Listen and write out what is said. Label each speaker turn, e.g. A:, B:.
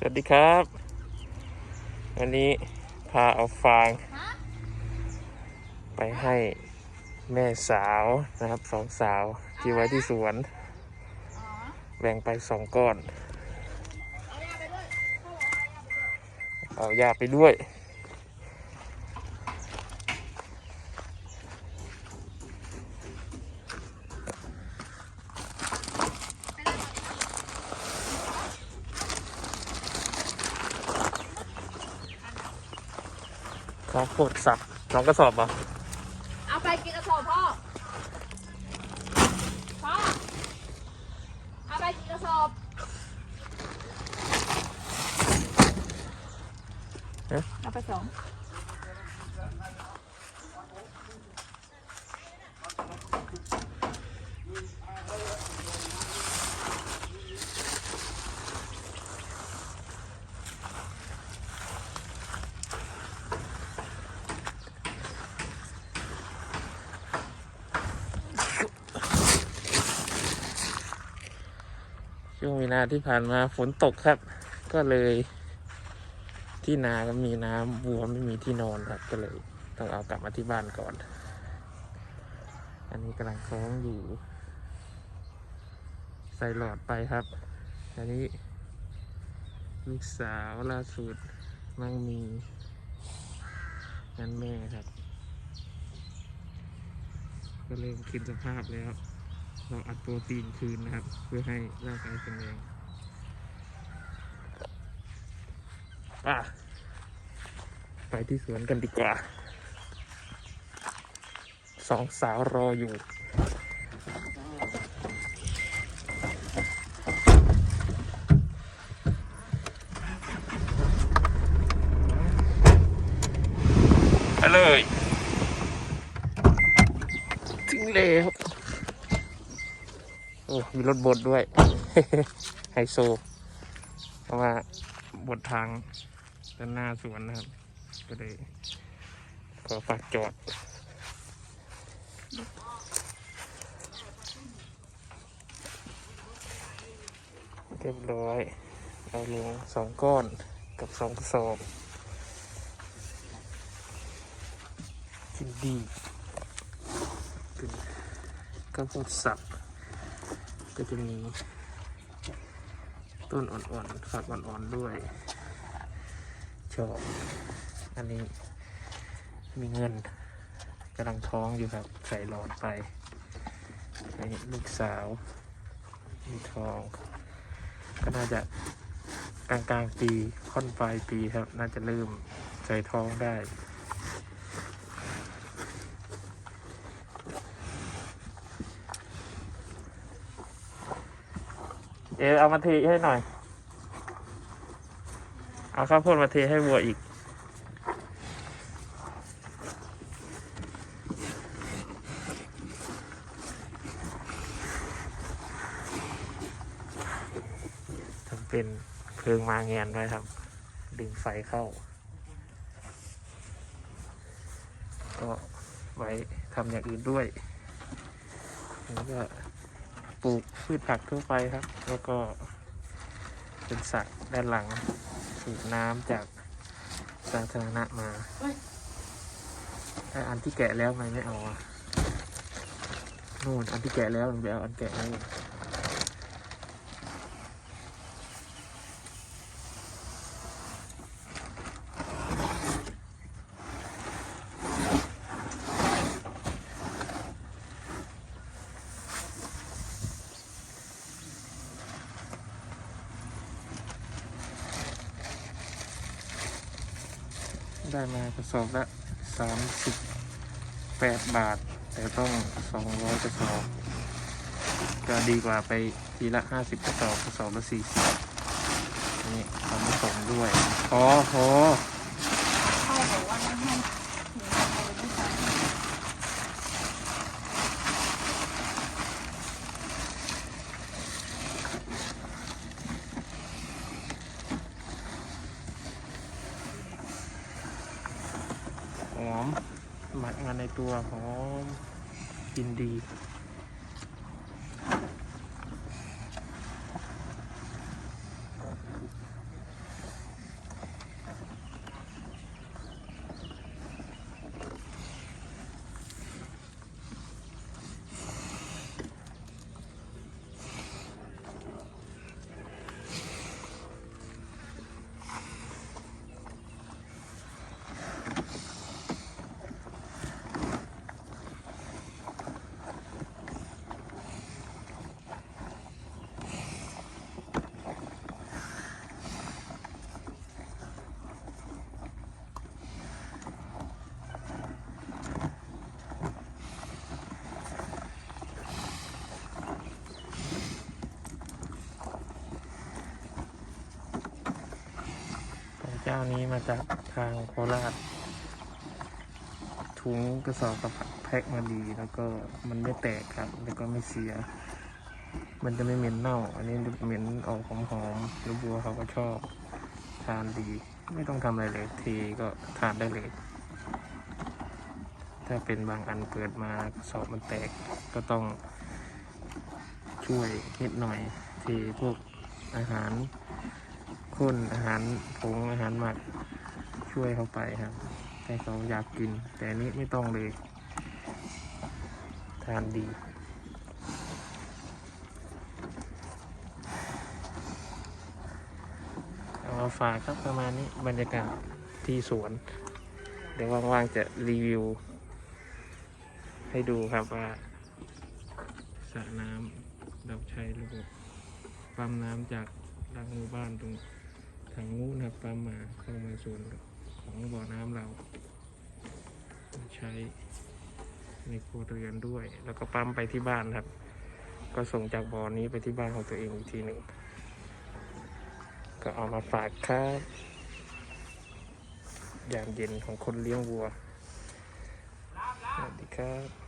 A: สวัสดีครับ วันนี้พาเอาฟาง ไปให้แม่สาวนะครับสองสาวที่ไว้ที่สวน แบ่งไปสองก้อน เอายาไปด้วย ข้าวโพดสับสองกระสอบเหรอะ
B: เอาไปกินกระสอบพ่อ พ่อ เอาไปกินกระสอบเอาไปสอง
A: ช่วงเวลาที่ผ่านมาฝนตกครับ ก็เลย ที่นาก็มีน้ำวัวไม่มีที่นอนครับ ก็เลย ต้องเอากลับมาที่บ้านก่อน อันนี้กำลังคล้องอยู่ ใส่หลอดไปครับ อันนี้ลูกสาวล่าสุดมั่งมีนั่นแม่ครับ ก็เริ่มขึ้นสภาพแล้ว เราอัดโปรตีนคืนนะครับ เพื่อให้ร่างกายแข็งแรงป่ะไปที่สวนกันดีกว่า สองสาวรออยู่ไปเลย ถึงแล้ว โอ้มีรถบดด้วย ไฮโซ เพราะว่าบดทางด้านหน้าสวนนะครับ ก็เลยขอฝากจอดเรียบร้อย เอาลงสองก้อนกับสองกระสอบกินดีเป็นข้าวโพดสับ ก็จะมีต้นอ่อนๆฝักอ่อนๆด้วยชอบอันนี้มีเงินกำลังท้องอยู่ครับ ใส่หลอดไปอันนี้ลูกสาว มีทอง ก็น่าจะกลางกลางๆปี ค่อนปลายปีครับ น่าจะเริ่มใส่ท้องได้ เออเอามาเทให้หน่อย เอาข้าวโพดมาเทให้วัวอีก ทำเป็นเพลิงมาแงนไว้ครับ ดึงไฟเข้า ก็ไว้ทำอย่างอื่นด้วยแล้วก็ ปลูกพืชผักทั่วไปครับ แล้วก็เป็นสระด้านหลังสูบน้ำจากสาธารณะมาไออันที่แกะแล้วทำไมไม่เอาอะนู่นอันที่แกะแล้วมันไปเอาอันแกะไหน ได้มากระสอบละสามสิบแปดบาท แต่ต้องสองร้อยกระสอบก็ดีกว่าไปทีละห้าสิบกระสอบกระสอบละสี่สิบนี่ทำผสมด้วยพอพอ
B: พ่อบอกว่าไม่ให้ถึงเอาไปไม่ใส่
A: หอมหมักมา ในตัวหอมกินดีานี้มาจากทางโคราชถุงกระสอบกับแพ็คมาดีแล้วก็มันไม่แตกครับ แล้วก็ไม่เสีย มันจะไม่เหม็นเน่า อันนี้เหม็นออกหอมๆแล้วบัวเขาก็ชอบ ทานดี ไม่ต้องทำอะไรเลยเทก็ทานได้เลย ถ้าเป็นบางอันเปิดมากระสอบมันแตกก็ต้องช่วยนิดหน่อยเทพวกอาหาร ข้นอาหารผงอาหารหมักช่วยเขาไปครับให้เขาอยากกิน แต่นนี้ไม่ต้องเลย ทานดีเอามาฝากครับประมาณนี้บรรยากาศที่สวน เดี๋ยวว่างๆจะรีวิว ให้ดูครับว่าสระน้ำเราใช้ระบบปั๊มน้ำจากหลังหมู่บ้านตรง ทางนู้นครับปั๊มมาเข้ามาส่วนของบ่อน้ำเรา ใช้ในครัวเรือนด้วย แล้วก็ปั๊มไปที่บ้านครับ ก็ส่งจากบ่อนี้ไปที่บ้านของตัวเองอีกทีหนึ่ง ก็เอามาฝากครับยามเย็นของคนเลี้ยงวัวสวัสดีครับ